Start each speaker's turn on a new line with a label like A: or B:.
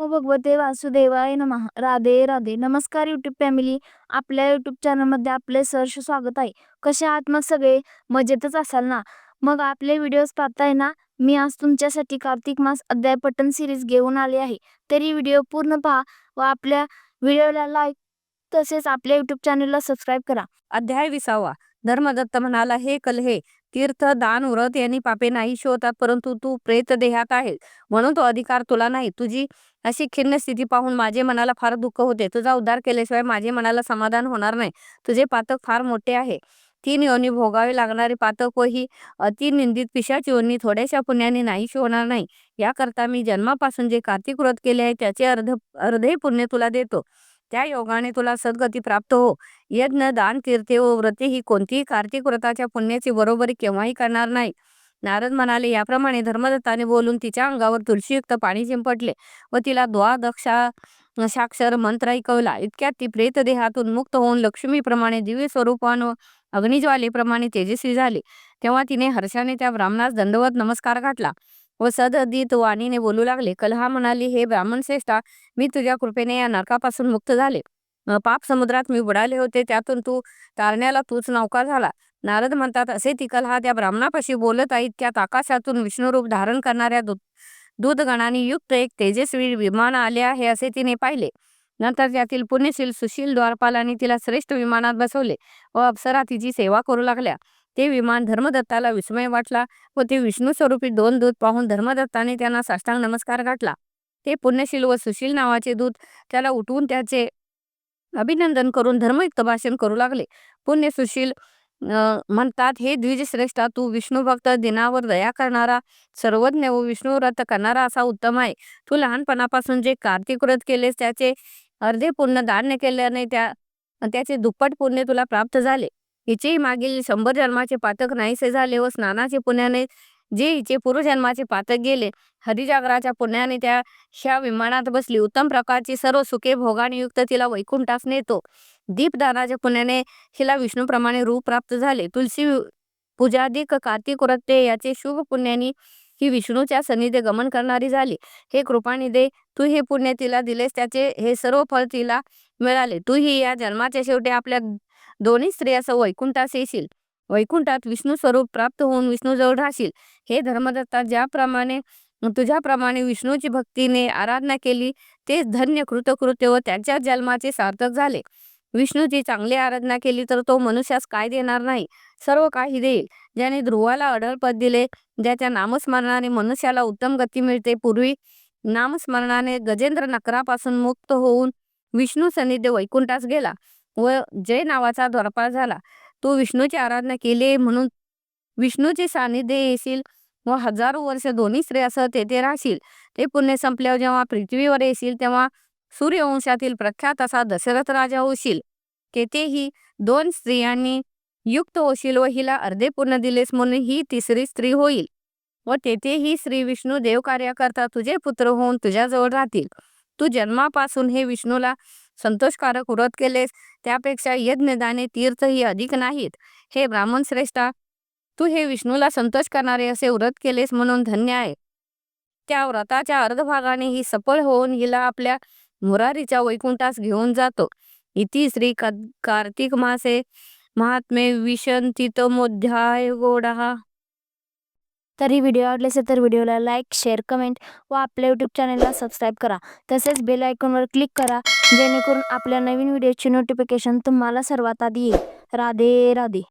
A: भगवते वासुदेवाय नमः. राधे राधे. नमस्कार यूट्यूब फॅमिली आपल्या यूट्यूब चॅनलमध्ये आपले सहर्ष स्वागत आहे. कसे आहात मग सगळे? मजेतच असाल ना? मग आपले व्हिडिओज पाहताय ना? मी आज तुमच्यासाठी कार्तिक मास अध्याय पटन सिरीज घेऊन आले आहे. तरी व्हिडिओ पूर्ण पहा व आपल्या व्हिडिओला लाईक तसेच आपल्या यूट्यूब चॅनलला सबस्क्राईब करा.
B: अध्याय विसावा. धर्मदत्त म्हणाला हे कल हे तीर्थ दान व्रत यांनी पापे नाही शोधतात परंतु तू प्रेत देहात आहे म्हणून तो अधिकार तुला नाही. तुझी अशी खिन्न स्थिती पाहून माझे मनाला फार दुःख होते. तुझा उद्धार केल्याशिवाय माझे मनाला समाधान होणार नाही. तुझे पातक फार मोठे आहे. तीन योनी भोगावे लागणारे पातक व ही अतिनिंदित पिशाची योनी थोड्याशा पुण्याने नाहीशी होणार नाही. याकरता मी जन्मापासून जे कार्तिक व्रत केले आहे त्याचे अर्ध अर्धे पुण्य तुला देतो. त्या योगाने तुला सद्गती प्राप्त हो. यज्ञ दान तीर्थे व व्रते ही कोणतीही कार्तिक व्रताच्या पुण्याची बरोबरी केव्हाही करणार नाही. नारद म्हणाले याप्रमाणे धर्मदत्ताने बोलून तिच्या अंगावर तुळशीयुक्त पाणी शिंपटले व तिला द्वादक्षा साक्षर मंत्र ऐकवला. इतक्यात ती प्रेत देहातून मुक्त होऊन लक्ष्मीप्रमाणे दिव्य स्वरूपान व अग्निज्वालेप्रमाणे तेजस्वी झाली. तेव्हा तिने हर्षाने त्या ब्राह्मणास दंडवत नमस्कार घातला. व सदअदित वाणीने बोलू लागले. कलहा म्हणाली हे ब्राह्मण श्रेष्ठा मी तुझ्या कृपेने या नरकापासून मुक्त झाले. पाप समुद्रात मी बुडाले होते त्यातून तू तारण्याला तूच नौका झाला. नारद म्हणतात असे ती कलहा त्या ब्राह्मणापाशी बोलत आहेत त्यात आकाशातून विष्णुरूप धारण करणाऱ्या दूत दूधगणाने युक्त एक तेजस्वी विमान आले आहे असे तिने पाहिले. नंतर त्यातील पुण्यशील सुशील द्वारपालांनी तिला श्रेष्ठ विमानात बसवले व अप्सरा तिची सेवा करू लागल्या. ते विमान धर्मदत्ताला विस्मय वाटला व ते विष्णू स्वरूपी दोन दूत पाहून धर्मदत्ताने त्यांना साष्टांग नमस्कार गाठला. ते पुण्यशील व सुशील नावाचे दूत त्याला उठवून त्याचे अभिनंदन करून धर्मयुक्त भाषण करू लागले. पुण्य सुशील म्हणतात हे द्विजश्रेष्ठा तू विष्णू भक्त दिनावर दया करणारा सर्वज्ञ व विष्णू व्रत करणारा असा उत्तम आहे. तू लहानपणापासून जे कार्तिक व्रत केलेस त्याचे अर्धे पुण्य दान केल्याने त्या त्याचे दुप्पट पुण्य तुला प्राप्त झाले. हिचेही मागील शंभर जन्माचे पातक नाहीसे झाले व स्नानाचे पुण्याने जे हिचे पूर्वजन्माचे पातक गेले हरिजागराच्या पुण्याने त्या ह्या विमानात बसली. उत्तम प्रकारची सर्व सुखे भोगाने युक्त तिला वैकुंठास नेतो. दीपदानाच्या पुण्याने हिला विष्णूप्रमाणे रूप प्राप्त झाले. तुलसी पूजाधिक कार्तिक व्रते याचे शुभ पुण्याने ही विष्णूच्या सन्निधे गमन करणारी झाली. हे कृपानिधे तू हे पुण्य तिला दिलेस त्याचे हे सर्व फळ तिला मिळाले. तू ही या जन्माच्या शेवटी आपल्या दोन्ही स्त्रियासह वैकुंठास येशील. वैकुंठात विष्णू स्वरूप प्राप्त होऊन विष्णूजवळ राहशील. हे धर्मदत्ता ज्याप्रमाणे तुझ्याप्रमाणे विष्णूची भक्तीने आराधना केली ते धन्य कृतकृत्य व त्याच्या जन्माचे सार्थक झाले. विष्णूची चांगली आराधना केली तर तो मनुष्यास काय देणार नाही? सर्व काही देईल. ज्याने ध्रुवाला अडळपद दिले ज्याच्या नामस्मरणाने मनुष्याला उत्तम गती मिळते पूर्वी नामस्मरणाने गजेंद्र नकरापासून मुक्त होऊन विष्णू सन्निध्य वैकुंठास गेला व जय नावाचा द्वारपाळ झाला. तू विष्णूची आराधना केली म्हणून विष्णूचे सानिध्य येशील व हजारो वर्ष दोन्ही स्त्रियासह तेथे राहशील. ते पुण्य संपल्यावर जेव्हा पृथ्वीवर येशील तेव्हा सूर्यवंशातील प्रख्यात असा दशरथ राजा होशील. तेथेही दोन स्त्रियांनी युक्त होशील व हिला अर्धे पूर्ण दिलेस म्हणून ही तिसरी स्त्री होईल. व तेथेही श्री विष्णू देव कार्य करता तुझे पुत्र होऊन तुझ्याजवळ राहतील. तू जन्मापासून हे विष्णूला संतोषकारक व्रत केलेस त्यापेक्षा यज्ञदाने तीर्थ ही अधिक नाहीत. हे ब्राह्मण श्रेष्ठा तू हे विष्णूला संतोष करणारे असे व्रत केलेस म्हणून धन्य आहे. त्या व्रताच्या अर्धभागाने ही सफळ होऊन हिला आपल्या मुरारीच्या वैकुंठास घेऊन जातो. इति श्री कार्तिक मासे महात्मे विशंतितमोध्याय गोडा.
A: तरी व्हिडिओ आवडले असेल तर व्हिडिओला लाईक शेअर कमेंट व आपल्या यूट्यूब चॅनलला सबस्क्राईब करा. तसेच बेल आयकॉनवर क्लिक करा जेणेकरून आपल्या नवीन व्हिडिओची नोटिफिकेशन तुम्हाला सर्वात आधी येईल. राधे राधे.